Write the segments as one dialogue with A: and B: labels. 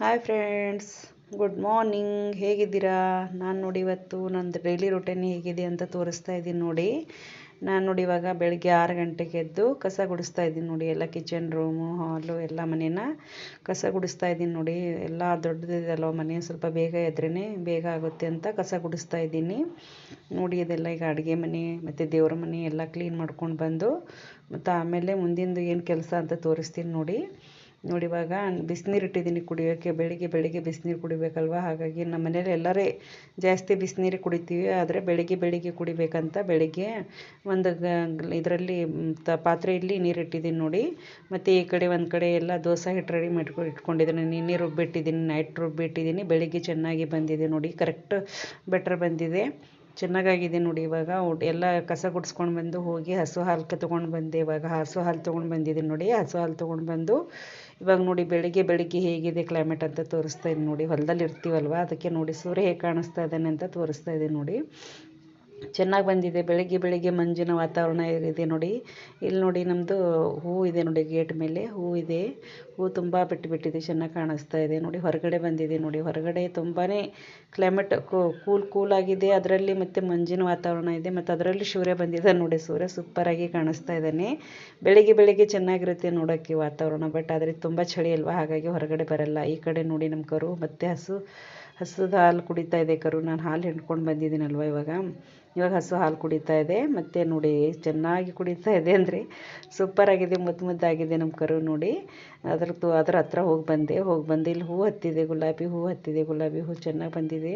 A: Hi friends good morning ಹೇಗಿದ್ದೀರಾ? ನಾನು ನೋಡಿ ಇವತ್ತು ನಂದು ಡೈಲಿ ರೊಟೀನ್ ಹೇಗಿದೆ ಅಂತ ತೋರಿಸ್ತಾ ಇದ್ದೀನಿ ನೋಡಿ. ನಾನು ನೋಡಿ ಇವಾಗ ಬೆಳಗ್ಗೆ ಆರು ಗಂಟೆಗೆ ಎದ್ದು ಕಸ ಗುಡಿಸ್ತಾ ಇದ್ದೀನಿ ನೋಡಿ. ಎಲ್ಲ ಕಿಚನ್ ರೂಮು ಹಾಲು ಎಲ್ಲ ಮನೇನ ಕಸ ಗುಡಿಸ್ತಾ ಇದ್ದೀನಿ ನೋಡಿ. ಎಲ್ಲ ದೊಡ್ಡದಿದೆಯಲ್ವ ಮನೆ? ಸ್ವಲ್ಪ ಬೇಗ ಎದ್ರೇ ಬೇಗ ಆಗುತ್ತೆ ಅಂತ ಕಸ ಗುಡಿಸ್ತಾ ಇದ್ದೀನಿ. ನೋಡಿ, ಇದೆಲ್ಲ ಈಗ ಅಡುಗೆ ಮನೆ, ಮತ್ತು ದೇವ್ರ ಮನೆ ಎಲ್ಲ ಕ್ಲೀನ್ ಮಾಡ್ಕೊಂಡು ಬಂದು, ಮತ್ತು ಆಮೇಲೆ ಮುಂದಿಂದು ಏನು ಕೆಲಸ ಅಂತ ತೋರಿಸ್ತೀನಿ ನೋಡಿ. ನೋಡಿ, ಇವಾಗ ಬಿಸಿನೀರು ಇಟ್ಟಿದ್ದೀನಿ ಕುಡಿಯೋಕ್ಕೆ ಬೆಳಿಗ್ಗೆ ಬೆಳಿಗ್ಗೆ ಬಿಸಿನೀರು ಕುಡಿಬೇಕಲ್ವ? ಹಾಗಾಗಿ ನಮ್ಮ ಮನೇಲಿ ಎಲ್ಲರೇ ಜಾಸ್ತಿ ಬಿಸಿನೀರು ಕುಡಿತೀವಿ. ಆದರೆ ಬೆಳಿಗ್ಗೆ ಬೆಳಿಗ್ಗೆ ಕುಡಿಬೇಕಂತ ಬೆಳಿಗ್ಗೆ ಒಂದು ಇದರಲ್ಲಿ ತ, ಪಾತ್ರೆಯಲ್ಲಿ ನೀರು ಇಟ್ಟಿದ್ದೀನಿ ನೋಡಿ. ಮತ್ತು ಈ ಕಡೆ ಒಂದು ಕಡೆ ಎಲ್ಲ ದೋಸೆ ಹಿಟ್ಟು ರೆಡಿ ಮಾಡ್ಕೊ, ಇಟ್ಕೊಂಡಿದ್ದೀನಿ. ನಿನ್ನೆ ರುಬ್ಬಿಟ್ಟಿದ್ದೀನಿ, ನೈಟ್ ರುಬ್ಬಿಟ್ಟಿದ್ದೀನಿ. ಬೆಳಿಗ್ಗೆ ಚೆನ್ನಾಗಿ ಬಂದಿದೆ ನೋಡಿ. ಕರೆಕ್ಟ್ ಬೆಟ್ರ್ ಬಂದಿದೆ. ಚೆನ್ನಾಗಾಗಿದೆ ನೋಡಿ ಇವಾಗ. ಎಲ್ಲ ಕಸ ಗುಡಿಸ್ಕೊಂಡು ಬಂದು ಹೋಗಿ ಹಸು ಹಾಲು ತೊಗೊಂಡು ಬಂದೆ ಇವಾಗ. ಹಸು ಹಾಲು ತೊಗೊಂಡು ಬಂದಿದ್ದೀನಿ ನೋಡಿ. ಹಸು ಹಾಲು ತೊಗೊಂಡು ಬಂದು ಇವಾಗ ನೋಡಿ ಬೆಳಿಗ್ಗೆ ಬೆಳಿಗ್ಗೆ ಹೇಗಿದೆ ಕ್ಲೈಮೇಟ್ ಅಂತ ತೋರಿಸ್ತಾ ಇದ್ದೀನಿ ನೋಡಿ. ಹೊಲದಲ್ಲಿ ಇರ್ತೀವಲ್ವ ಅದಕ್ಕೆ ನೋಡಿ ಸೂರ್ಯ ಹೇಗೆ ಕಾಣಿಸ್ತಾ ಇದ್ದಾನೆ ಅಂತ ತೋರಿಸ್ತಾ ಇದ್ದೀನಿ ನೋಡಿ. ಚೆನ್ನಾಗಿ ಬಂದಿದೆ. ಬೆಳಿಗ್ಗೆ ಬೆಳಿಗ್ಗೆ ಮಂಜಿನ ವಾತಾವರಣ ಇದೆ ನೋಡಿ. ಇಲ್ಲಿ ನೋಡಿ ನಮ್ಮದು ಹೂವು ಇದೆ ನೋಡಿ ಗೇಟ್ ಮೇಲೆ. ಹೂ ಇದೆ. ಹೂ ತುಂಬ ಬಿಟ್ಟು ಬಿಟ್ಟಿದೆ ಚೆನ್ನಾಗಿ ಕಾಣಿಸ್ತಾ ಇದೆ ನೋಡಿ. ಹೊರಗಡೆ ಬಂದಿದೆ ನೋಡಿ. ಹೊರಗಡೆ ತುಂಬಾ ಕ್ಲೈಮೇಟ್ ಕೂಲ್ ಕೂಲ್ ಆಗಿದೆ. ಅದರಲ್ಲಿ ಮತ್ತೆ ಮಂಜಿನ ವಾತಾವರಣ ಇದೆ. ಮತ್ತು ಅದರಲ್ಲಿ ಸೂರ್ಯ ಬಂದಿದೆ ನೋಡಿ. ಸೂರ್ಯ ಸೂಪರಾಗಿ ಕಾಣಿಸ್ತಾ ಇದ್ದಾನೆ. ಬೆಳಿಗ್ಗೆ ಬೆಳಿಗ್ಗೆ ಚೆನ್ನಾಗಿರುತ್ತೆ ನೋಡೋಕ್ಕೆ ವಾತಾವರಣ. ಬಟ್ ಆದರೆ ತುಂಬ ಚಳಿ ಅಲ್ವಾ? ಹಾಗಾಗಿ ಹೊರಗಡೆ ಬರಲ್ಲ. ಈ ಕಡೆ ನೋಡಿ ನಮ್ಮ ಕರು ಮತ್ತೆ ಹಸು. ಹಸುದ ಹಾಲು ಕುಡಿತಾ ಇದೆ ಕರು. ನಾನು ಹಾಲು ಹಿಂಡ್ಕೊಂಡು ಬಂದಿದ್ದೀನಲ್ವ ಇವಾಗ. ಇವಾಗ ಹಸು ಹಾಲು ಕುಡಿತಾ ಇದೆ. ಮತ್ತು ನೋಡಿ, ಚೆನ್ನಾಗಿ ಕುಡಿತಾ ಇದೆ ಅಂದರೆ ಸೂಪರಾಗಿದೆ ಮುದ್ದು ಮುದ್ದಾಗಿದೆ ನಮ್ಮ ಕರು ನೋಡಿ. ಅದ್ರದ್ದು, ಅದ್ರ ಹತ್ರ ಹೋಗಿ ಬಂದೆ. ಹೋಗಿ ಬಂದು ಇಲ್ಲಿ ಹೂ ಹತ್ತಿದೆ, ಗುಲಾಬಿ ಹೂವು ಹತ್ತಿದೆ, ಗುಲಾಬಿ ಹೂವು ಚೆನ್ನಾಗಿ ಬಂದಿದೆ.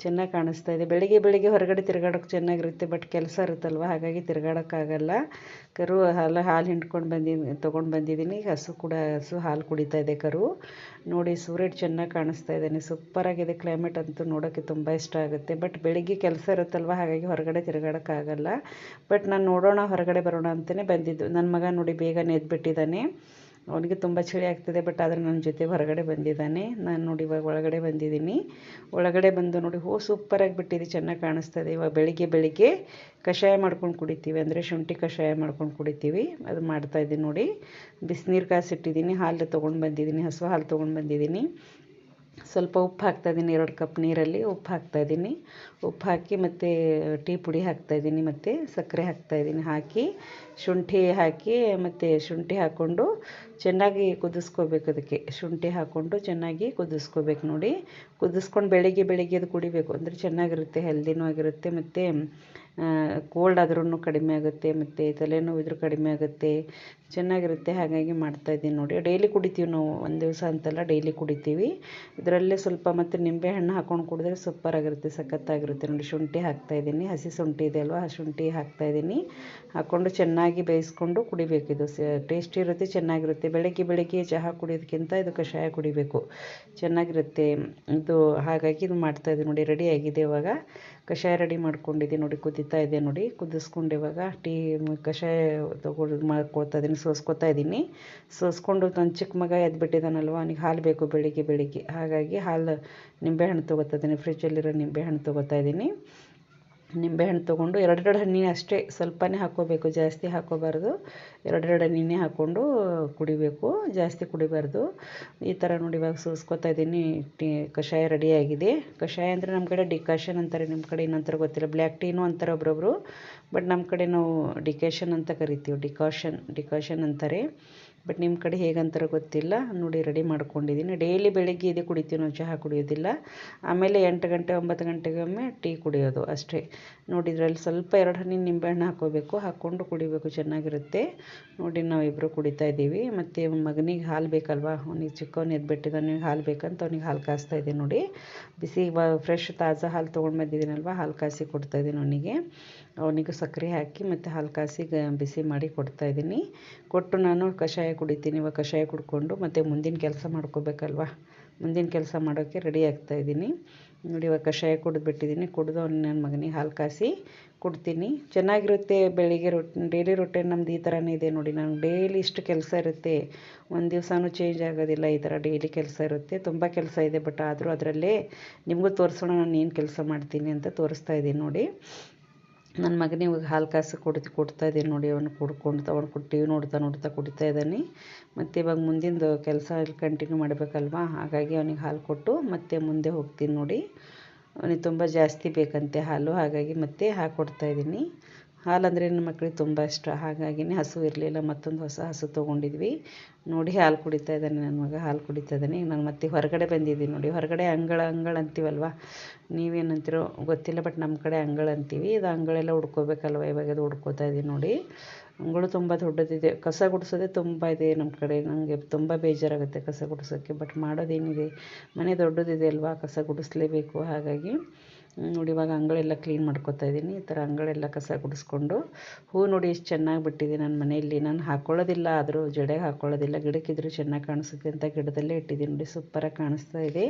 A: ಚೆನ್ನಾಗಿ ಕಾಣಿಸ್ತಾ ಇದೆ. ಬೆಳಿಗ್ಗೆ ಬೆಳಿಗ್ಗೆ ಹೊರಗಡೆ ತಿರುಗಾಡೋಕೆ ಚೆನ್ನಾಗಿರುತ್ತೆ, ಬಟ್ ಕೆಲಸ ಇರುತ್ತಲ್ವ? ಹಾಗಾಗಿ ತಿರ್ಗಾಡೋಕ್ಕಾಗಲ್ಲ. ಕರು, ಹಾಲು ಹಾಲು ಹಿಂಡ್ಕೊಂಡು ಬಂದಿದ್ದೀನಿ ತೊಗೊಂಡು ಬಂದಿದ್ದೀನಿ ಹಸು ಕೂಡ, ಹಸು, ಹಾಲು ಕುಡಿತಾ ಇದೆ ಕರು. ನೋಡಿ ಸೂರ್ಯ ಚೆನ್ನಾಗಿ ಕಾಣಿಸ್ತಾ ಇದ್ದಾನೆ. ಸೂಪರಾಗಿದೆ ಕ್ಲೈಮೇಟ್ ಅಂತೂ ನೋಡೋಕ್ಕೆ ತುಂಬ ಇಷ್ಟ ಆಗುತ್ತೆ. ಬಟ್ ಬೆಳಿಗ್ಗೆ ಕೆಲಸ ಇರುತ್ತಲ್ವ? ಹಾಗಾಗಿ ಹೊರಗಡೆ ತಿರ್ಗಾಡೋಕ್ಕಾಗಲ್ಲ. ಬಟ್ ನಾನು ನೋಡೋಣ, ಹೊರಗಡೆ ಬರೋಣ ಅಂತಲೇ ಬಂದಿದ್ದು. ನನ್ನ ಮಗ ನೋಡಿ, ಬೇಗನೆ ಎದ್ಬಿಟ್ಟಿದ್ದಾನೆ. ಅವನಿಗೆ ತುಂಬ ಚಳಿ ಆಗ್ತಿದೆ ಬಟ್ ಆದರೆ ನನ್ನ ಜೊತೆ ಹೊರಗಡೆ ಬಂದಿದ್ದಾನೆ. ನಾನು ನೋಡಿ ಇವಾಗ ಒಳಗಡೆ ಬಂದಿದ್ದೀನಿ. ಒಳಗಡೆ ಬಂದು ನೋಡಿ ಹೋ ಸೂಪರಾಗಿ ಬಿಟ್ಟಿದೆ ಚೆನ್ನಾಗಿ ಕಾಣಿಸ್ತದೆ. ಇವಾಗ ಬೆಳಿಗ್ಗೆ ಬೆಳಿಗ್ಗೆ ಕಷಾಯ ಮಾಡ್ಕೊಂಡು ಕುಡಿತೀವಿ. ಅಂದರೆ ಶುಂಠಿ ಕಷಾಯ ಮಾಡ್ಕೊಂಡು ಕುಡಿತೀವಿ. ಅದು ಮಾಡ್ತಾ ಇದ್ದೀನಿ ನೋಡಿ. ಬಿಸಿನೀರು ಕಾಸಿಟ್ಟಿದ್ದೀನಿ, ಹಾಲು ತೊಗೊಂಡು ಬಂದಿದ್ದೀನಿ, ಹಸು ಹಾಲು ತೊಗೊಂಡು ಬಂದಿದ್ದೀನಿ. ಸ್ವಲ್ಪ ಉಪ್ಪು ಹಾಕ್ತಾಯಿದ್ದೀನಿ ಎರಡು ಕಪ್ ನೀರಲ್ಲಿ ಉಪ್ಪು ಹಾಕ್ತಾಯಿದ್ದೀನಿ ಉಪ್ಪು ಹಾಕಿ ಮತ್ತು ಟೀ ಪುಡಿ ಹಾಕ್ತಾಯಿದ್ದೀನಿ ಮತ್ತು ಸಕ್ಕರೆ ಹಾಕ್ತಾಯಿದ್ದೀನಿ ಹಾಕಿ. ಶುಂಠಿ ಹಾಕಿ ಮತ್ತು ಶುಂಠಿ ಹಾಕ್ಕೊಂಡು ಚೆನ್ನಾಗಿ ಕುದಿಸ್ಕೋಬೇಕು ಅದಕ್ಕೆ. ಶುಂಠಿ ಹಾಕ್ಕೊಂಡು ಚೆನ್ನಾಗಿ ಕುದಿಸ್ಕೋಬೇಕು ನೋಡಿ. ಕುದಿಸ್ಕೊಂಡು ಬೆಳಿಗ್ಗೆ ಬೆಳಿಗ್ಗೆ ಅದು ಕುಡಿಬೇಕು. ಅಂದರೆ ಚೆನ್ನಾಗಿರುತ್ತೆ ಹೆಲ್ದಿನೂ ಆಗಿರುತ್ತೆ ಮತ್ತು ಕೋಲ್ಡ್ ಆದ್ರೂ ಕಡಿಮೆ ಆಗುತ್ತೆ ಮತ್ತು ತಲೆನೋವು ಇದ್ರೂ ಕಡಿಮೆ ಆಗುತ್ತೆ. ಚೆನ್ನಾಗಿರುತ್ತೆ, ಹಾಗಾಗಿ ಮಾಡ್ತಾಯಿದ್ದೀನಿ ನೋಡಿ. ಡೈಲಿ ಕುಡಿತೀವಿ ನಾವು. ಒಂದು ದಿವಸ ಅಂತಲ್ಲ ಡೈಲಿ ಕುಡಿತೀವಿ. ಇದರಲ್ಲೇ ಸ್ವಲ್ಪ ಮತ್ತು ನಿಂಬೆ ಹಣ್ಣು ಹಾಕ್ಕೊಂಡು ಕುಡಿದ್ರೆ ಸೂಪರಾಗಿರುತ್ತೆ ಸಖತ್ತಾಗಿರುತ್ತೆ ನೋಡಿ. ಶುಂಠಿ ಹಾಕ್ತಾಯಿದ್ದೀನಿ ಹಸಿ ಶುಂಠಿ ಇದೆ ಅಲ್ವಾ? ಆ ಶುಂಠಿ ಹಾಕ್ತಾಯಿದ್ದೀನಿ ಹಾಕ್ಕೊಂಡು ಚೆನ್ನಾಗಿ ಬೇಯಿಸ್ಕೊಂಡು ಕುಡಿಬೇಕು. ಇದು ಟೇಸ್ಟಿ ಇರುತ್ತೆ, ಚೆನ್ನಾಗಿರುತ್ತೆ. ಬೆಳಗ್ಗೆ ಬೆಳಗ್ಗೆ ಚಹಾ ಕುಡಿಯೋದಕ್ಕಿಂತ ಇದು ಕಷಾಯ ಕುಡಿಬೇಕು. ಚೆನ್ನಾಗಿರುತ್ತೆ. ಇದು, ಹಾಗಾಗಿ ಇದು ಮಾಡ್ತಾ ಮಾಡ್ತಾಯಿದ್ದೀನಿ ನೋಡಿ, ರೆಡಿ ಆಗಿದೆ ಇವಾಗ. ಕಷಾಯ ರೆಡಿ ಮಾಡ್ಕೊಂಡಿದ್ದೀನಿ ನೋಡಿ, ಕುದಿತಾ ಇದೆ ನೋಡಿ. ಕುದಿಸ್ಕೊಂಡು ಇವಾಗ ಟೀ, ಕಷಾಯ ತೊಗೊಂಡು ಮಾಡ್ಕೊಳ್ತಾ ಇದ್ದೀನಿ, ಸೋಸ್ಕೊತಾ ಇದ್ದೀನಿ. ಸೋಸ್ಕೊಂಡು ನನ್ನ ಚಿಕ್ಕ ಮಗ ಎದ್ಬಿಟ್ಟಿದ್ದಾನಲ್ವ ಅವನಿಗೆ ಹಾಲು ಬೇಕು ಬೆಳಿಗ್ಗೆ ಬೆಳಿಗ್ಗೆ. ಹಾಗಾಗಿ ಹಾಲು ನಿಂಬೆಹಣ್ಣು ತೊಗೋತಾ ಇದ್ದೀನಿ ಫ್ರಿಜ್ಜಲ್ಲಿರೋ ನಿಂಬೆಹಣ್ಣು ತೊಗೋತಾ ಇದ್ದೀನಿ. ನಿಂಬೆಹಣ್ಣು ತೊಗೊಂಡು ಎರಡೆರಡು ಹಣ್ಣಿನ ಅಷ್ಟೇ ಸ್ವಲ್ಪನೇ ಹಾಕ್ಕೋಬೇಕು, ಜಾಸ್ತಿ ಹಾಕ್ಕೋಬಾರ್ದು. ಎರಡೆರಡು ಹಣ್ಣಿನೇ ಹಾಕ್ಕೊಂಡು ಕುಡಿಬೇಕು, ಜಾಸ್ತಿ ಕುಡಿಬಾರ್ದು. ಈ ಥರ ನೋಡಿ ಇವಾಗ ಸೂಸ್ಕೊತಾ ಇದ್ದೀನಿ. ಟೀ, ಕಷಾಯ ರೆಡಿಯಾಗಿದೆ ಕಷಾಯ ಅಂದರೆ ನಮ್ಮ ಕಡೆ ಡಿಕಾಷನ್ ಅಂತಾರೆ, ನಿಮ್ಮ ಕಡೆ ಇನ್ನೊಂಥರ ಗೊತ್ತಿಲ್ಲ. ಬ್ಲ್ಯಾಕ್ ಟೀನು ಅಂತಾರೆ ಒಬ್ಬೊಬ್ಬರು ಬಟ್ ನಮ್ಮ ಕಡೆ ನಾವು ಡಿಕಾಷನ್ ಅಂತ ಕರಿತೀವಿ. ಡಿಕಾಷನ್ ಡಿಕಾಷನ್ ಅಂತಾರೆ. ಬಟ್ ನಿಮ್ಮ ಕಡೆ ಹೇಗಂತಾರೋ ಗೊತ್ತಿಲ್ಲ. ನೋಡಿ ರೆಡಿ ಮಾಡ್ಕೊಂಡಿದ್ದೀನಿ ಡೈಲಿ ಬೆಳಿಗ್ಗೆ ಇದೇ ಕುಡಿತೀವಿ ನಾವು ಚಹಾ ಕುಡಿಯೋದಿಲ್ಲ. ಆಮೇಲೆ ಎಂಟು ಗಂಟೆ, ಒಂಬತ್ತು ಗಂಟೆಗೊಮ್ಮೆ ಟೀ ಕುಡಿಯೋದು ಅಷ್ಟೇ. ನೋಡಿ ಇದರಲ್ಲಿ ಸ್ವಲ್ಪ ಎರಡು ಹನಿ ನಿಂಬೆಹಣ್ಣು ಹಾಕೋಬೇಕು. ಹಾಕ್ಕೊಂಡು ಕುಡಿಬೇಕು, ಚೆನ್ನಾಗಿರುತ್ತೆ. ನೋಡಿ ನಾವಿಬ್ಬರು ಕುಡಿತಾ ಇದ್ದೀವಿ. ಮತ್ತು ಮಗನಿಗೆ ಹಾಲು ಬೇಕಲ್ವಾ? ಅವನಿಗೆ ಚಿಕ್ಕವನು ಎದ್ಬಿಟ್ಟಿದ್ದಾನೆ ಹಾಲು ಬೇಕಂತ ಅವ್ನಿಗೆ ಹಾಲು ಕಾಯಿಸ್ತಾ ಇದ್ದೀನಿ ನೋಡಿ. ಬಿಸಿ ಫ್ರೆಶ್ ತಾಜಾ ಹಾಲು ತೊಗೊಂಡು ಬಂದಿದ್ದೀನಲ್ವ? ಹಾಲು ಕೊಡ್ತಾ ಕೊಡ್ತಾಯಿದ್ದೀನಿ ಅವನಿಗೆ. ಅವನಿಗೆ ಸಕ್ಕರೆ ಹಾಕಿ ಮತ್ತು ಹಾಲು ಕಾಸಿ ಬಿಸಿ ಮಾಡಿ ಕೊಡ್ತಾಯಿದ್ದೀನಿ ಕೊಟ್ಟು ನಾನು ಕಷಾಯ ಕುಡಿತೀನಿ. ಇವಾಗ ಕಷಾಯ ಕುಡ್ಕೊಂಡು ಮತ್ತು ಮುಂದಿನ ಕೆಲಸ ಮಾಡ್ಕೋಬೇಕಲ್ವ? ಮುಂದಿನ ಕೆಲಸ ಮಾಡೋಕ್ಕೆ ರೆಡಿ ಆಗ್ತಾಯಿದ್ದೀನಿ ನೋಡಿ, ಇವಾಗ ಕಷಾಯ ಕುಡಿದ್ಬಿಟ್ಟಿದ್ದೀನಿ ಕುಡಿದು ಅವ್ನು ನನ್ನ ಮಗನಿಗೆ ಹಾಲು ಕಾಯಿಸಿ ಕೊಡ್ತೀನಿ. ಚೆನ್ನಾಗಿರುತ್ತೆ ಬೆಳಿಗ್ಗೆ ರೊಟ್ಟಿ ಡೈಲಿ ರೊಟ್ಟಿ ನಮ್ದು ಈ ಥರನೇ ಇದೆ ನೋಡಿ. ನಾನು ಡೈಲಿ ಇಷ್ಟು ಕೆಲಸ ಇರುತ್ತೆ. ಒಂದು ದಿವಸನೂ ಚೇಂಜ್ ಆಗೋದಿಲ್ಲ ಈ ಥರ ಡೈಲಿ ಕೆಲಸ ಇರುತ್ತೆ. ತುಂಬ ಕೆಲಸ ಇದೆ ಬಟ್ ಆದರೂ ಅದರಲ್ಲೇ ನಿಮಗೂ ತೋರಿಸೋಣ ನಾನು ಏನು ಕೆಲಸ ಮಾಡ್ತೀನಿ ಅಂತ ತೋರಿಸ್ತಾ ಇದ್ದೀನಿ ನೋಡಿ. ನನ್ನ ಮಗನಿಗೆ ಇವಾಗ ಹಾಲು ಕಾಸು ಕುಡಿದು ಕೊಡ್ತಾ ಇದ್ದೀನಿ ನೋಡಿ, ಅವನು ಕುಡ್ಕೊಂಡು ಅವನು ಟಿ ವಿ ನೋಡ್ತಾ ನೋಡ್ತಾ ಕುಡಿತಾ ಇದ್ದಾನೆ. ಮತ್ತು ಇವಾಗ ಮುಂದಿಂದು ಕೆಲಸ ಕಂಟಿನ್ಯೂ ಮಾಡಬೇಕಲ್ವಾ? ಹಾಗಾಗಿ ಅವನಿಗೆ ಹಾಲು ಕೊಟ್ಟು ಮತ್ತೆ ಮುಂದೆ ಹೋಗ್ತೀನಿ ನೋಡಿ. ಅವನಿಗೆ ತುಂಬ ಜಾಸ್ತಿ ಬೇಕಂತೆ ಹಾಲು. ಹಾಗಾಗಿ ಮತ್ತೆ ಹಾಕ್ಕೊಡ್ತಾ ಇದ್ದೀನಿ. ಹಾಲು ಅಂದರೆ ನನ್ನ ಮಕ್ಕಳಿಗೆ ತುಂಬ ಇಷ್ಟ. ಹಾಗಾಗಿನೇ ಹಸು ಇರಲಿಲ್ಲ, ಮತ್ತೊಂದು ಹೊಸ ಹಸು ತೊಗೊಂಡಿದ್ವಿ. ನೋಡಿ ಹಾಲು ಕುಡಿತಾ ಇದ್ದಾನೆ ನನ್ನ ಮಗ, ಹಾಲು ಕುಡಿತಾ ಇದ್ದಾನೆ. ನಾನು ಮತ್ತೆ ಹೊರಗಡೆ ಬಂದಿದ್ದೀನಿ ನೋಡಿ. ಹೊರಗಡೆ ಅಂಗಳ ಅಂಗಳ ಅಂತೀವಲ್ವ? ನೀವೇನಂತೀರೋ ಗೊತ್ತಿಲ್ಲ ಬಟ್ ನಮ್ಮ ಕಡೆ ಅಂಗಳ ಅಂತೀವಿ. ಇದು ಅಂಗಳೆಲ್ಲ ಹುಡ್ಕೋಬೇಕಲ್ವ ಇವಾಗ ಅದು ಹುಡ್ಕೋತಾ ಇದ್ದೀನಿ ನೋಡಿ. ಅಂಗಳು ತುಂಬ ದೊಡ್ಡದಿದೆ. ಕಸ ಗುಡಿಸೋದೇ ತುಂಬ ಇದೆ ನಮ್ಮ ಕಡೆ. ನನಗೆ ತುಂಬ ಬೇಜಾರಾಗುತ್ತೆ ಕಸ ಗುಡಿಸೋಕ್ಕೆ ಬಟ್ ಮಾಡೋದೇನಿದೆ? ಮನೆ ದೊಡ್ಡದಿದೆ ಅಲ್ವಾ? ಕಸ ಗುಡಿಸ್ಲೇಬೇಕು. ಹಾಗಾಗಿ ನೋಡಿ, ಇವಾಗ ಅಂಗಳೆಲ್ಲ ಕ್ಲೀನ್ ಮಾಡ್ಕೊತಾ ಇದ್ದೀನಿ. ಈ ಥರ ಅಂಗಳೆಲ್ಲ ಕಸ ಗುಡಿಸ್ಕೊಂಡು ಹೂ ನೋಡಿ ಎಷ್ಟು ಚೆನ್ನಾಗಿ ಬಿಟ್ಟಿದೆ ನನ್ನ ಮನೆಯಲ್ಲಿ. ನಾನು ಹಾಕ್ಕೊಳ್ಳೋದಿಲ್ಲ ಆದರೂ ಜಡೆಗೆ ಹಾಕ್ಕೊಳ್ಳೋದಿಲ್ಲ ಗಿಡಕ್ಕಿದ್ರೂ ಚೆನ್ನಾಗಿ ಕಾಣಿಸುತ್ತೆ ಅಂತ ಗಿಡದಲ್ಲೇ ಇಟ್ಟಿದ್ದೀನಿ ನೋಡಿ ಸೂಪರಾಗಿ ಕಾಣಿಸ್ತಾ ಇದೆ.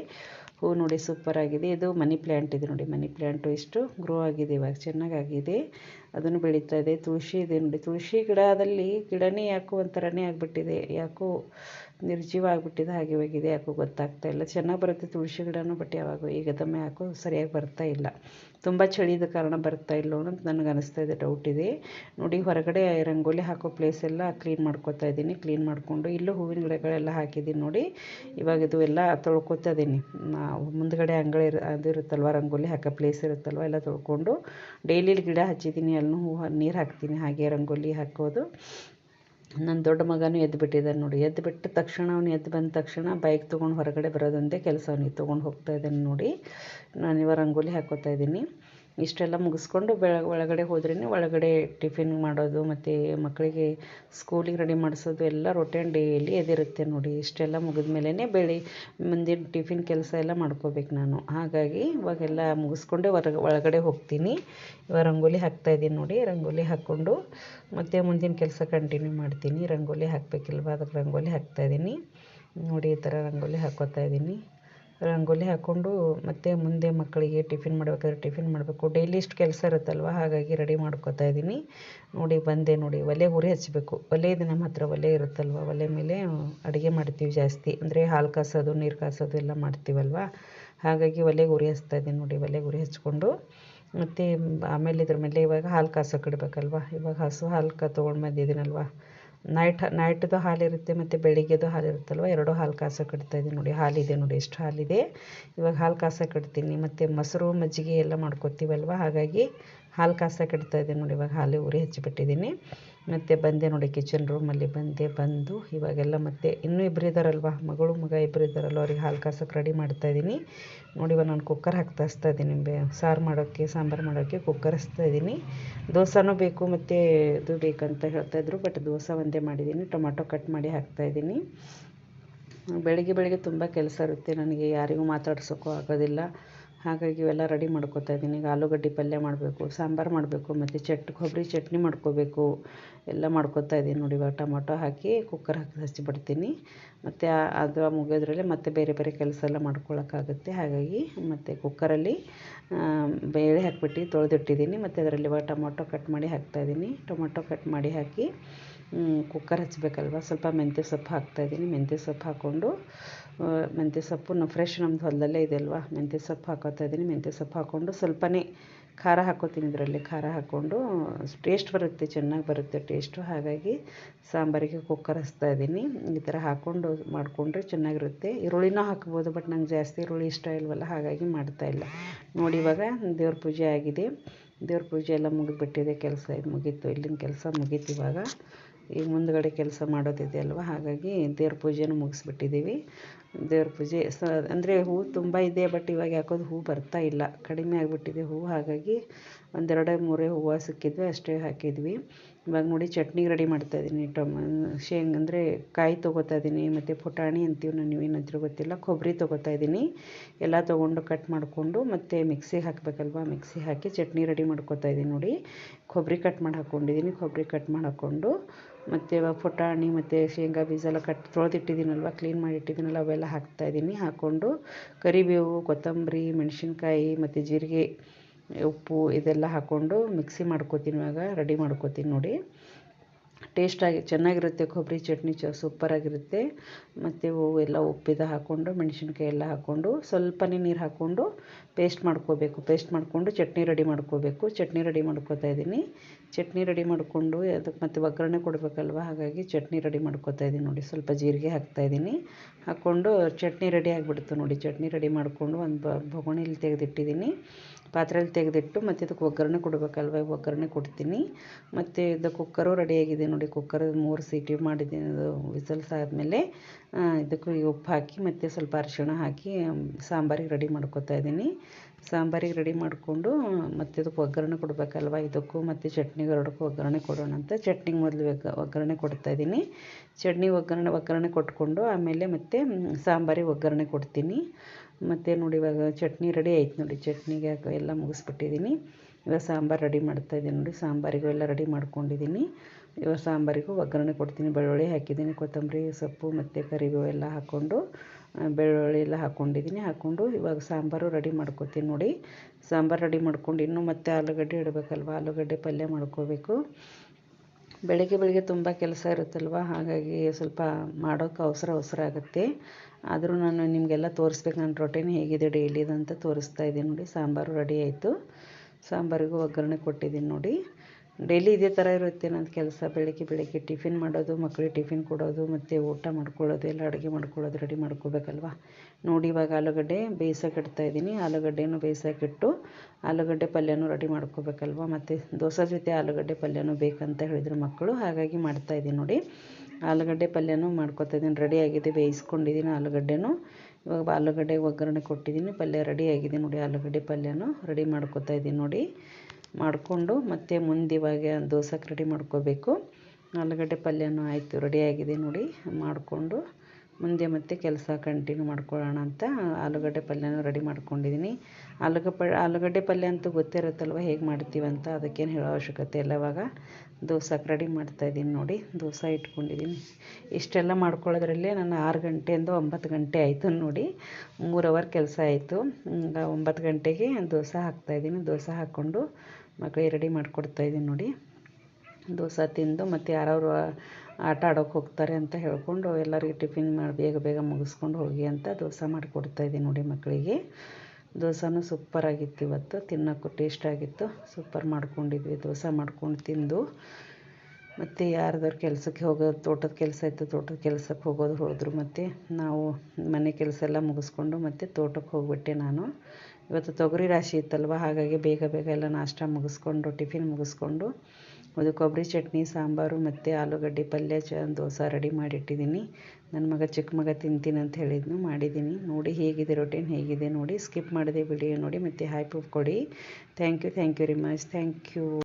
A: ಹೂ ನೋಡಿ ಸೂಪರಾಗಿದೆ ಇದು ಮನಿ ಪ್ಲ್ಯಾಂಟ್ ಇದೆ ನೋಡಿ, ಮನಿ ಪ್ಲ್ಯಾಂಟು ಇಷ್ಟು ಗ್ರೋ ಆಗಿದೆ ಇವಾಗ ಚೆನ್ನಾಗಾಗಿದೆ ಅದನ್ನು ಬೆಳೀತಾ ಇದೆ. ತುಳಸಿ ಇದೆ ನೋಡಿ, ತುಳಸಿ ಗಿಡದಲ್ಲಿ ಗಿಡನೇ ಯಾಕೋ ಒಂಥರನೇ ಆಗಿಬಿಟ್ಟಿದೆ. ಯಾಕೋ ನಿರ್ಜೀವ ಆಗಿಬಿಟ್ಟಿದೆ, ಹಾಗೆ ಹೋಗಿದೆ, ಯಾಕೋ ಗೊತ್ತಾಗ್ತಾ ಇಲ್ಲ. ಚೆನ್ನಾಗಿ ಬರುತ್ತೆ ತುಳಸಿ ಗಿಡನೂ ಬಟ್ ಯಾವಾಗ ಈಗ ದಮ್ಮೆ ಯಾಕೋ ಸರಿಯಾಗಿ ಬರ್ತಾ ಇಲ್ಲ. ತುಂಬ ಚಳಿದ ಕಾರಣ ಬರ್ತಾ ಇಲ್ಲ ಅಂತ ನನಗೆ ಅನಿಸ್ತಾ ಇದೆ ಡೌಟ್ ಇದೆ. ನೋಡಿ, ಹೊರಗಡೆ ರಂಗೋಲಿ ಹಾಕೋ ಪ್ಲೇಸ್ ಎಲ್ಲ ಕ್ಲೀನ್ ಮಾಡ್ಕೊತಾ ಇದ್ದೀನಿ. ಕ್ಲೀನ್ ಮಾಡಿಕೊಂಡು ಇಲ್ಲೂ ಹೂವಿನ ಗಿಡಗಳೆಲ್ಲ ಹಾಕಿದ್ದೀನಿ ನೋಡಿ. ಇವಾಗ ಇದು ಎಲ್ಲ ತೊಳ್ಕೊತಾ ಇದ್ದೀನಿ. ಮುಂದ್ಗಡೆ ಅಂಗಳ ಅದು ಇರುತ್ತಲ್ವ, ರಂಗೋಲಿ ಹಾಕೋ ಪ್ಲೇಸ್ ಇರುತ್ತಲ್ವ, ಎಲ್ಲ ತೊಳ್ಕೊಂಡು ಡೈಲಿ ಗಿಡ ಹಚ್ಚಿದ್ದೀನಿ, ಅಲ್ಲೂ ಹೂವು ನೀರು ಹಾಕ್ತೀನಿ, ಹಾಗೆ ರಂಗೋಲಿ ಹಾಕೋದು. ನನ್ನ ದೊಡ್ಡ ಮಗನೂ ಎದ್ದು ಬಿಟ್ಟಿದ್ದಾನೆ ನೋಡಿ. ಎದ್ದು ಬಿಟ್ಟ ತಕ್ಷಣ ಅವನು ಎದ್ದು ಬಂದ ತಕ್ಷಣ ಬೈಕ್ ತೊಗೊಂಡು ಹೊರಗಡೆ ಬರೋದೊಂದೇ ಕೆಲಸ ಅವನಿಗೆ. ತೊಗೊಂಡು ಹೋಗ್ತಾ ಇದ್ದಾನೆ ನೋಡಿ. ನಾನು ಇವಾಗ ರಂಗೋಲಿ ಹಾಕ್ಕೋತಾ ಇದ್ದೀನಿ. ಇಷ್ಟೆಲ್ಲ ಮುಗಿಸ್ಕೊಂಡು ಬೆಳ, ಒಳಗಡೆ ಹೋದ್ರೇ ಒಳಗಡೆ ಟಿಫಿನ್ ಮಾಡೋದು ಮತ್ತು ಮಕ್ಕಳಿಗೆ ಸ್ಕೂಲಿಗೆ ರೆಡಿ ಮಾಡಿಸೋದು ಎಲ್ಲ ರೊಟೀನ್ ಡೈಲಿ ಎದಿರುತ್ತೆ ನೋಡಿ. ಇಷ್ಟೆಲ್ಲ ಮುಗಿದ ಮೇಲೇ ಬೆಳಿ, ಮುಂದಿನ ಟಿಫಿನ್ ಕೆಲಸ ಎಲ್ಲ ಮಾಡ್ಕೋಬೇಕು ನಾನು. ಹಾಗಾಗಿ ಇವಾಗೆಲ್ಲ ಮುಗಿಸ್ಕೊಂಡೆ ಹೊರ, ಒಳಗಡೆ ಹೋಗ್ತೀನಿ. ಇವಾಗ ರಂಗೋಲಿ ಹಾಕ್ತಾಯಿದ್ದೀನಿ ನೋಡಿ. ರಂಗೋಲಿ ಹಾಕ್ಕೊಂಡು ಮತ್ತೆ ಮುಂದಿನ ಕೆಲಸ ಕಂಟಿನ್ಯೂ ಮಾಡ್ತೀನಿ. ರಂಗೋಲಿ ಹಾಕಬೇಕಿಲ್ವ ಅದಕ್ಕೆ ರಂಗೋಲಿ ಹಾಕ್ತಾಯಿದ್ದೀನಿ ನೋಡಿ ಈ ಥರ ರಂಗೋಲಿ ಹಾಕ್ಕೋತಾ ಇದ್ದೀನಿ. ರಂಗೋಲಿ ಹಾಕ್ಕೊಂಡು ಮತ್ತೆ ಮುಂದೆ ಮಕ್ಕಳಿಗೆ ಟಿಫಿನ್ ಮಾಡಬೇಕಾದ್ರೆ ಟಿಫಿನ್ ಮಾಡಬೇಕು. ಡೈಲಿ ಇಷ್ಟು ಕೆಲಸ ಇರುತ್ತಲ್ವ? ಹಾಗಾಗಿ ರೆಡಿ ಮಾಡ್ಕೋತಾ ಇದ್ದೀನಿ. ನೋಡಿ, ಬಂದೆ ನೋಡಿ. ಒಲೆ ಉರಿ ಹಚ್ಚಬೇಕು ಒಲೆ ಇದೆ ನಮ್ಮ ಹತ್ರ ಒಲೆ ಇರುತ್ತಲ್ವ? ಒಲೆ ಮೇಲೆ ಅಡುಗೆ ಮಾಡ್ತೀವಿ ಜಾಸ್ತಿ. ಅಂದರೆ ಹಾಲು ಕಾಸೋದು, ನೀರು ಕಾಸೋದು ಎಲ್ಲ ಮಾಡ್ತೀವಲ್ವ? ಹಾಗಾಗಿ ಒಲೆಗೆ ಉರಿ ಹಚ್ತಾ ಇದ್ದೀನಿ ನೋಡಿ. ಒಲೆಗೆ ಉರಿ ಹಚ್ಕೊಂಡು ಮತ್ತು ಆಮೇಲೆ ಇದ್ರ ಮೇಲೆ ಇವಾಗ ಹಾಲು ಕಾಸೋಕೆ ಇಡಬೇಕಲ್ವ ಇವಾಗ ಹಸು ಹಾಲು ಕ ತೊಗೊಂಡು ಬಂದಿದ್ದೀನಲ್ವ? ನೈಟ್, ನೈಟ್ದು ಹಾಲಿರುತ್ತೆ ಮತ್ತು ಬೆಳಿಗ್ಗೆದು ಹಾಲಿರುತ್ತಲ್ವ? ಎರಡು ಹಾಲು ಕಟ್ತಾ ಇದೀನಿ ನೋಡಿ. ಹಾಲಿದೆ ನೋಡಿ, ಎಷ್ಟು ಹಾಲಿದೆ. ಇವಾಗ ಹಾಲು ಕಾಸ ಕಟ್ತೀನಿ. ಮತ್ತು ಮೊಸರು, ಮಜ್ಜಿಗೆ ಎಲ್ಲ ಮಾಡ್ಕೊತೀವಲ್ವ? ಹಾಗಾಗಿ ಹಾಲು ಕಾಸಕ್ಕೆ ಇಡ್ತಾಯಿದ್ದೀನಿ ನೋಡಿ, ಇವಾಗ ಹಾಲು ಉರಿ ಹಚ್ಚಿಬಿಟ್ಟಿದ್ದೀನಿ. ಮತ್ತು ಬಂದೆ ನೋಡಿ ಕಿಚನ್ ರೂಮಲ್ಲಿ ಬಂದೆ, ಬಂದು ಇವಾಗೆಲ್ಲ ಮತ್ತೆ ಇನ್ನೂ ಇಬ್ಬರು ಇದ್ದಾರಲ್ವ ಮಗಳು, ಮಗ ಇಬ್ಬರು ಇದ್ದಾರಲ್ವ ಅವ್ರಿಗೆ ಹಾಲು ಕಾಸಕ್ಕೆ ರೆಡಿ ಮಾಡ್ತಾಯಿದ್ದೀನಿ ನೋಡಿ, ಇವಾಗ ನಾನು ಕುಕ್ಕರ್ ಹಾಕ್ತಾ ಇದ್ದೀನಿ, ಬೇ, ಸಾರು ಮಾಡೋಕ್ಕೆ, ಸಾಂಬಾರು ಮಾಡೋಕ್ಕೆ ಕುಕ್ಕರ್ ಇದ್ದೀನಿ. ದೋಸೆನೂ ಬೇಕು, ಮತ್ತು ಇದು ಬೇಕಂತ ಹೇಳ್ತಾಯಿದ್ರು ಬಟ್ ದೋಸೆ ಒಂದೇ ಮಾಡಿದ್ದೀನಿ ಟೊಮ್ಯಾಟೊ ಕಟ್ ಮಾಡಿ ಹಾಕ್ತಾಯಿದ್ದೀನಿ ಬೆಳಗ್ಗೆ ಬೆಳಗ್ಗೆ ತುಂಬ ಕೆಲಸ ಇರುತ್ತೆ, ನನಗೆ ಯಾರಿಗೂ ಮಾತಾಡ್ಸೋಕ್ಕೂ ಆಗೋದಿಲ್ಲ. ಹಾಗಾಗಿ ಇವೆಲ್ಲ ರೆಡಿ ಮಾಡ್ಕೊತಾ ಇದ್ದೀನಿ. ಈಗ ಆಲೂಗಡ್ಡೆ ಪಲ್ಯ ಮಾಡಬೇಕು, ಸಾಂಬಾರು ಮಾಡಬೇಕು, ಮತ್ತು ಚಟ್ ಕೊಬ್ಬರಿ ಚಟ್ನಿ ಮಾಡ್ಕೋಬೇಕು. ಎಲ್ಲ ಮಾಡ್ಕೊತಾ ಇದ್ದೀನಿ ನೋಡಿ, ಇವಾಗ ಟೊಮೊಟೊ ಹಾಕಿ ಕುಕ್ಕರ್ ಹಾಕಿ ಹಚ್ಚಿಬಿಡ್ತೀನಿ. ಮತ್ತು ಅದು ಮುಗಿಯೋದ್ರಲ್ಲೇ ಮತ್ತೆ ಬೇರೆ ಬೇರೆ ಕೆಲಸ ಎಲ್ಲ ಮಾಡ್ಕೊಳ್ಳೋಕ್ಕಾಗುತ್ತೆ ಹಾಗಾಗಿ ಮತ್ತು ಕುಕ್ಕರಲ್ಲಿ ಬೇಳೆ ಹಾಕಿಬಿಟ್ಟು ತೊಳೆದಿಟ್ಟಿದ್ದೀನಿ. ಮತ್ತು ಅದರಲ್ಲಿ ಇವಾಗ ಟೊಮೊಟೊ ಕಟ್ ಮಾಡಿ ಹಾಕ್ತಾಯಿದ್ದೀನಿ ಟೊಮೊಟೊ ಕಟ್ ಮಾಡಿ ಹಾಕಿ ಕುಕ್ಕರ್ ಹಚ್ಬೇಕಲ್ವ? ಸ್ವಲ್ಪ ಮೆಂತ್ಯ ಸೊಪ್ಪು ಹಾಕ್ತಾಯಿದ್ದೀನಿ ಮೆಂತ್ಯ ಸೊಪ್ಪು ಹಾಕ್ಕೊಂಡು ಮೆಂತ್ಯ ಸೊಪ್ಪು ಫ್ರೆಶ್ ನಮ್ಮದು ಹೊಲದಲ್ಲೇ ಇದೆ ಅಲ್ವಾ ಮೆಂತ್ಯ ಸೊಪ್ಪು ಹಾಕೋತಾಯಿದ್ದೀನಿ ಮೆಂತ್ಯ ಸೊಪ್ಪು ಹಾಕ್ಕೊಂಡು ಸ್ವಲ್ಪನೇ ಖಾರ ಹಾಕೋತೀನಿ ಇದರಲ್ಲಿ. ಖಾರ ಹಾಕ್ಕೊಂಡು ಟೇಸ್ಟ್ ಬರುತ್ತೆ, ಚೆನ್ನಾಗಿ ಬರುತ್ತೆ ಟೇಸ್ಟು ಹಾಗಾಗಿ ಸಾಂಬಾರಿಗೆ ಕುಕ್ಕರ್ ಹಚ್ತಾ ಇದ್ದೀನಿ. ಈ ಥರ ಹಾಕ್ಕೊಂಡು ಮಾಡಿಕೊಂಡ್ರೆ ಚೆನ್ನಾಗಿರುತ್ತೆ. ಈರುಳ್ಳಿನೂ ಹಾಕ್ಬೋದು ಬಟ್ ನಂಗೆ ಜಾಸ್ತಿ ಈರುಳ್ಳಿ ಇಷ್ಟ ಇಲ್ವಲ್ಲ, ಹಾಗಾಗಿ ಮಾಡ್ತಾಯಿಲ್ಲ ನೋಡಿ ಇವಾಗ ದೇವ್ರ ಪೂಜೆ ಆಗಿದೆ. ದೇವ್ರ ಪೂಜೆ ಎಲ್ಲ ಮುಗಿದ್ಬಿಟ್ಟಿದೆ. ಕೆಲಸ ಇದು ಮುಗೀತು. ಇಲ್ಲಿನ ಕೆಲಸ ಮುಗೀತು ಇವಾಗ. ಈಗ ಮುಂದುಗಡೆ ಕೆಲಸ ಮಾಡೋದಿದೆ ಅಲ್ವ ಹಾಗಾಗಿ ದೇವ್ರ ಪೂಜೆನೂ ಮುಗಿಸ್ಬಿಟ್ಟಿದ್ದೀವಿ ದೇವ್ರ ಪೂಜೆ ಸ, ಅಂದರೆ ಹೂವು ತುಂಬ ಇದೆ, ಬಟ್ ಇವಾಗ ಯಾಕೋ ಹೂ ಬರ್ತಾ ಇಲ್ಲ. ಕಡಿಮೆ ಆಗಿಬಿಟ್ಟಿದೆ ಹೂವು ಹಾಗಾಗಿ ಒಂದೆರಡು ಮೂರೇ ಹೂವು ಸಿಕ್ಕಿದ್ವಿ, ಅಷ್ಟೇ ಹಾಕಿದ್ವಿ. ಇವಾಗ ನೋಡಿ ಚಟ್ನಿ ರೆಡಿ ಮಾಡ್ತಾಯಿದ್ದೀನಿ ಟೊಮ, ಶೇಂಗ ಅಂದರೆ ಕಾಯಿ ತೊಗೋತಾ ಇದ್ದೀನಿ ಮತ್ತು ಪುಟಾಣಿ ಅಂತೀವಿ ನಾನು ನೀವೇನಂತೀರೋ ಗೊತ್ತಿಲ್ಲ, ಕೊಬ್ಬರಿ ತೊಗೋತಾ ಇದ್ದೀನಿ ಎಲ್ಲ ತೊಗೊಂಡು ಕಟ್ ಮಾಡಿಕೊಂಡು ಮತ್ತು ಮಿಕ್ಸಿಗೆ ಹಾಕಬೇಕಲ್ವ, ಮಿಕ್ಸಿಗೆ ಹಾಕಿ ಚಟ್ನಿ ರೆಡಿ ಮಾಡ್ಕೋತಾ ಇದ್ದೀನಿ ನೋಡಿ. ಕೊಬ್ಬರಿ ಕಟ್ ಮಾಡಿ ಹಾಕ್ಕೊಂಡಿದ್ದೀನಿ ಕೊಬ್ಬರಿ ಕಟ್ ಮಾಡಿ ಹಾಕ್ಕೊಂಡು ಮತ್ತು ಇವಾಗ ಪುಟಾಣಿ ಮತ್ತು ಶೇಂಗಾ ಬೀಜ ಎಲ್ಲ ಕಟ್, ತೊಳೆದಿಟ್ಟಿದ್ದೀನಲ್ವ, ಕ್ಲೀನ್ ಮಾಡಿಟ್ಟಿದ್ದೀನಲ್ಲ, ಅವೆಲ್ಲ ಹಾಕ್ತಾಯಿದ್ದೀನಿ ಹಾಕ್ಕೊಂಡು ಕರಿಬೇವು, ಕೊತ್ತಂಬರಿ, ಮೆಣಸಿನ್ಕಾಯಿ ಮತ್ತು ಜೀರಿಗೆ ಉಪ್ಪು ಇದೆಲ್ಲ ಹಾಕ್ಕೊಂಡು ಮಿಕ್ಸಿ ಮಾಡ್ಕೊತೀನಿ ಇವಾಗ ರೆಡಿ ಮಾಡ್ಕೊತೀನಿ ನೋಡಿ. ಟೇಸ್ಟಾಗಿ ಚೆನ್ನಾಗಿರುತ್ತೆ ಕೊಬ್ಬರಿ ಚಟ್ನಿ ಚ ಸೂಪರಾಗಿರುತ್ತೆ. ಮತ್ತು ಎಲ್ಲ ಉಪ್ಪಿದ ಹಾಕ್ಕೊಂಡು ಮೆಣಸಿನ್ಕಾಯಿ ಎಲ್ಲ ಹಾಕ್ಕೊಂಡು ಸ್ವಲ್ಪನೇ ನೀರು ಹಾಕ್ಕೊಂಡು ಪೇಸ್ಟ್ ಮಾಡ್ಕೋಬೇಕು. ಪೇಸ್ಟ್ ಮಾಡಿಕೊಂಡು ಚಟ್ನಿ ರೆಡಿ ಮಾಡ್ಕೋಬೇಕು. ಚಟ್ನಿ ರೆಡಿ ಮಾಡ್ಕೋತಾ ಇದ್ದೀನಿ. ಚಟ್ನಿ ರೆಡಿ ಮಾಡಿಕೊಂಡು ಅದಕ್ಕೆ ಮತ್ತು ಒಗ್ಗರಣೆ ಕೊಡಬೇಕಲ್ವ? ಹಾಗಾಗಿ ಚಟ್ನಿ ರೆಡಿ ಮಾಡ್ಕೋತಾ ಇದ್ದೀನಿ ನೋಡಿ. ಸ್ವಲ್ಪ ಜೀರಿಗೆ ಹಾಕ್ತಾಯಿದ್ದೀನಿ ಹಾಕ್ಕೊಂಡು ಚಟ್ನಿ ರೆಡಿ ಆಗಿಬಿಡ್ತು ನೋಡಿ. ಚಟ್ನಿ ರೆಡಿ ಮಾಡಿಕೊಂಡು ಒಂದು ಬೊಗಣಿಲಿ ತೆಗೆದಿಟ್ಟಿದ್ದೀನಿ. ಪಾತ್ರೆಯಲ್ಲಿ ತೆಗೆದಿಟ್ಟು ಮತ್ತು ಇದಕ್ಕೆ ಒಗ್ಗರಣೆ ಕೊಡಬೇಕಲ್ವ? ಒಗ್ಗರಣೆ ಕೊಡ್ತೀನಿ. ಮತ್ತು ಇದು ಕುಕ್ಕರು ರೆಡಿಯಾಗಿದೆ ನೋಡಿ ಕುಕ್ಕರ್ ಮೂರು ಸೀಟಿ ಮಾಡಿದ್ದೀನಿ ಅದು ವಿಸಲ್ಸ್ ಆದಮೇಲೆ ಇದಕ್ಕೂ ಉಪ್ಪು ಹಾಕಿ ಮತ್ತು ಸ್ವಲ್ಪ ಅರಿಶಿಣ ಹಾಕಿ ಸಾಂಬಾರಿಗೆ ರೆಡಿ ಮಾಡ್ಕೊತಾ ಇದ್ದೀನಿ. ಸಾಂಬಾರಿಗೆ ರೆಡಿ ಮಾಡಿಕೊಂಡು, ಮತ್ತು ಅದಕ್ಕೆ ಒಗ್ಗರಣೆ ಕೊಡಬೇಕಲ್ವ? ಇದಕ್ಕೂ ಮತ್ತು ಚಟ್ನಿಗೆ ಎರಡಕ್ಕೂ ಒಗ್ಗರಣೆ ಕೊಡೋಣ ಅಂತ. ಚಟ್ನಿಗೆ ಮೊದಲು ಒಗ್ಗರಣೆ ಕೊಡ್ತಾ ಇದ್ದೀನಿ. ಚಟ್ನಿ ಒಗ್ಗರಣೆ ಒಗ್ಗರಣೆ ಕೊಟ್ಕೊಂಡು, ಆಮೇಲೆ ಮತ್ತು ಸಾಂಬಾರಿಗೆ ಒಗ್ಗರಣೆ ಕೊಡ್ತೀನಿ. ಮತ್ತು ನೋಡಿ, ಇವಾಗ ಚಟ್ನಿ ರೆಡಿ ಆಯ್ತು ನೋಡಿ. ಚಟ್ನಿಗೆ ಎಲ್ಲ ಮುಗಿಸ್ಬಿಟ್ಟಿದ್ದೀನಿ. ಇವಾಗ ಸಾಂಬಾರು ರೆಡಿ ಮಾಡ್ತಾಯಿದ್ದೀನಿ ನೋಡಿ. ಸಾಂಬಾರಿಗೂ ಎಲ್ಲ ರೆಡಿ ಮಾಡ್ಕೊಂಡಿದ್ದೀನಿ. ಇವಾಗ ಸಾಂಬಾರಿಗೂ ಒಗ್ಗರಣೆ ಕೊಡ್ತೀನಿ. ಬೆಳ್ಳುಳ್ಳಿ ಹಾಕಿದ್ದೀನಿ, ಕೊತ್ತಂಬರಿ, ಸೊಪ್ಪು, ಮತ್ತು ಕರಿಬೇವು ಎಲ್ಲ ಹಾಕ್ಕೊಂಡು ಬೆಳ್ಳುಳ್ಳಿ ಎಲ್ಲ ಹಾಕ್ಕೊಂಡಿದ್ದೀನಿ ಹಾಕ್ಕೊಂಡು ಇವಾಗ ಸಾಂಬಾರು ರೆಡಿ ಮಾಡ್ಕೊತೀನಿ ನೋಡಿ. ಸಾಂಬಾರು ರೆಡಿ ಮಾಡ್ಕೊಂಡು ಇನ್ನೂ ಮತ್ತೆ ಆಲೂಗಡ್ಡೆ ಇಡಬೇಕಲ್ವ? ಆಲೂಗಡ್ಡೆ ಪಲ್ಯ ಮಾಡ್ಕೋಬೇಕು. ಬೆಳಗ್ಗೆ ಬೆಳಗ್ಗೆ ತುಂಬ ಕೆಲಸ ಇರುತ್ತಲ್ವ? ಹಾಗಾಗಿ ಸ್ವಲ್ಪ ಮಾಡೋಕ್ಕೆ ಅವಸರ ಅವಸರ ಆಗುತ್ತೆ. ಆದರೂ ನಾನು ನಿಮಗೆಲ್ಲ ತೋರಿಸ್ಬೇಕು ನನ್ನ ರೊಟೀನ್ ಹೇಗಿದೆ ಡೈಲಿದಂತ ತೋರಿಸ್ತಾ ಇದ್ದೀನಿ ನೋಡಿ. ಸಾಂಬಾರು ರೆಡಿ ಆಯಿತು. ಸಾಂಬಾರಿಗೂ ಒಗ್ಗರಣೆ ಕೊಟ್ಟಿದ್ದೀನಿ ನೋಡಿ. ಡೈಲಿ ಇದೇ ಥರ ಇರುತ್ತೆ ನನ್ನ ಕೆಲಸ. ಬೆಳಗ್ಗೆ ಬೆಳಗ್ಗೆ ಟಿಫಿನ್ ಮಾಡೋದು, ಮಕ್ಳಿಗೆ ಟಿಫಿನ್ ಕೊಡೋದು, ಮತ್ತು ಊಟ ಮಾಡ್ಕೊಳ್ಳೋದು, ಎಲ್ಲ ಅಡುಗೆ ಮಾಡ್ಕೊಳ್ಳೋದು, ರೆಡಿ ಮಾಡ್ಕೋಬೇಕಲ್ವ? ನೋಡಿ ಇವಾಗ ಆಲೂಗಡ್ಡೆ ಬೇಯಿಸೋಕೆ ಇಡ್ತಾಯಿದ್ದೀನಿ ಆಲೂಗಡ್ಡೆನೂ ಬೇಯಿಸೋಕಿಟ್ಟು ಆಲೂಗಡ್ಡೆ ಪಲ್ಯನೂ ರೆಡಿ ಮಾಡ್ಕೋಬೇಕಲ್ವ? ಮತ್ತು ದೋಸೆ ಜೊತೆ ಆಲೂಗಡ್ಡೆ ಪಲ್ಯನೂ ಬೇಕಂತ ಹೇಳಿದರು ಮಕ್ಕಳು. ಹಾಗಾಗಿ ಮಾಡ್ತಾ ಇದ್ದೀನಿ ನೋಡಿ. ಆಲೂಗಡ್ಡೆ ಪಲ್ಯನೂ ರೆಡಿ ರೆಡಿಯಾಗಿದೆ ಬೇಯಿಸ್ಕೊಂಡಿದ್ದೀನಿ ಆಲೂಗಡ್ಡೆನೂ. ಇವಾಗ ಆಲೂಗಡ್ಡೆ ಒಗ್ಗರಣೆ ಕೊಟ್ಟಿದ್ದೀನಿ. ಪಲ್ಯ ರೆಡಿಯಾಗಿದೆ ನೋಡಿ. ಆಲೂಗಡ್ಡೆ ಪಲ್ಯನೂ ರೆಡಿ ಮಾಡ್ಕೋತಾ ಇದ್ದೀನಿ ನೋಡಿ. ಮಾಡಿಕೊಂಡು ಮತ್ತೆ ಮುಂದೆ ಇವಾಗ ದೋಸೆಗೆ ರೆಡಿ ಮಾಡ್ಕೋಬೇಕು. ಆಲೂಗಡ್ಡೆ ಪಲ್ಯನೂ ಆಯಿತು ರೆಡಿಯಾಗಿದೆ ನೋಡಿ, ಮಾಡಿಕೊಂಡು ಮುಂದೆ ಮತ್ತೆ ಕೆಲಸ ಕಂಟಿನ್ಯೂ ಮಾಡ್ಕೊಳ್ಳೋಣ ಅಂತ ಆಲೂಗಡ್ಡೆ ಪಲ್ಯನೂ ರೆಡಿ ಮಾಡ್ಕೊಂಡಿದ್ದೀನಿ ಆಲೂಗ ಪಲ್ಯ ಆಲೂಗಡ್ಡೆ ಪಲ್ಯ ಅಂತೂ ಗೊತ್ತಿರುತ್ತಲ್ವ ಹೇಗೆ ಮಾಡ್ತೀವಂತ ಅದಕ್ಕೇನು ಹೇಳೋ ಅವಶ್ಯಕತೆ ಇಲ್ಲ ಇವಾಗ. ದೋಸೆಗೆ ರೆಡಿ ಮಾಡ್ತಾಯಿದ್ದೀನಿ ನೋಡಿ, ದೋಸೆ ಇಟ್ಕೊಂಡಿದ್ದೀನಿ. ಇಷ್ಟೆಲ್ಲ ಮಾಡ್ಕೊಳ್ಳೋದ್ರಲ್ಲೇ ನಾನು ಆರು ಗಂಟೆಯಿಂದ ಒಂಬತ್ತು ಗಂಟೆ ಆಯಿತು ನೋಡಿ, ಮೂರು ಅವರ್ ಕೆಲಸ ಆಯಿತು. ಒಂಬತ್ತು ಗಂಟೆಗೆ ದೋಸೆ ಹಾಕ್ತಾಯಿದ್ದೀನಿ ದೋಸೆ ಹಾಕ್ಕೊಂಡು ಮಕ್ಕಳಿಗೆ ರೆಡಿ ಮಾಡಿಕೊಡ್ತಾಯಿದ್ದೀನಿ ನೋಡಿ. ದೋಸೆ ತಿಂದು ಮತ್ತು ಯಾರವರು ಆಟ ಆಡೋಕೆ ಹೋಗ್ತಾರೆ ಅಂತ ಹೇಳ್ಕೊಂಡು ಎಲ್ಲರಿಗೆ ಟಿಫಿನ್ ಮಾಡಿ ಬೇಗ ಬೇಗ ಮುಗಿಸ್ಕೊಂಡು ಹೋಗಿ ಅಂತ ದೋಸೆ ಮಾಡಿಕೊಡ್ತಾಯಿದ್ದೀನಿ ನೋಡಿ ಮಕ್ಕಳಿಗೆ ದೋಸೆನೂ ಸೂಪರಾಗಿತ್ತು ಇವತ್ತು. ತಿನ್ನೋಕ್ಕೂ ಟೇಸ್ಟಾಗಿತ್ತು. ಸೂಪರ್ ಮಾಡ್ಕೊಂಡಿದ್ವಿ. ದೋಸೆ ಮಾಡ್ಕೊಂಡು ತಿಂದು. ಮತ್ತು ಯಾರ್ದಾರು ಕೆಲಸಕ್ಕೆ ಹೋಗೋದು ತೋಟದ ಕೆಲಸ ಇತ್ತು, ತೋಟದ ಕೆಲಸಕ್ಕೆ ಹೋಗೋದು ಹೋದರು ಮತ್ತು ನಾವು ಮನೆ ಕೆಲಸ ಎಲ್ಲ ಮುಗಿಸ್ಕೊಂಡು ಮತ್ತು ತೋಟಕ್ಕೆ ಹೋಗ್ಬಿಟ್ಟೆ ನಾನು. ಇವತ್ತು ತೊಗರಿ ರಾಶಿ ಇತ್ತಲ್ವ? ಹಾಗಾಗಿ ಬೇಗ ಬೇಗ ಎಲ್ಲ ನಾಷ್ಟ ಮುಗಿಸ್ಕೊಂಡು, ಟಿಫಿನ್ ಮುಗಿಸ್ಕೊಂಡು ಅದು ಕೊಬ್ಬರಿ ಚಟ್ನಿ, ಸಾಂಬಾರು ಮತ್ತು ಆಲೂಗಡ್ಡೆ ಪಲ್ಯ ಚ, ದೋಸೆ ರೆಡಿ ಮಾಡಿಟ್ಟಿದ್ದೀನಿ. ನನ್ನ ಮಗ ಚಿಕ್ಕ ಮಗ ತಿಂತೀನಿ ಅಂತ ಹೇಳಿದ್ನು, ಮಾಡಿದ್ದೀನಿ. ನೋಡಿ ಹೇಗಿದೆ ರೊಟೀನ್ ಹೇಗಿದೆ ನೋಡಿ. ಸ್ಕಿಪ್ ಮಾಡಿದೆ ವಿಡಿಯೋ ನೋಡಿ, ಮತ್ತು ಹ್ಯಾಪಿ ಕೊಡಿ. Thank you thank you very much thank you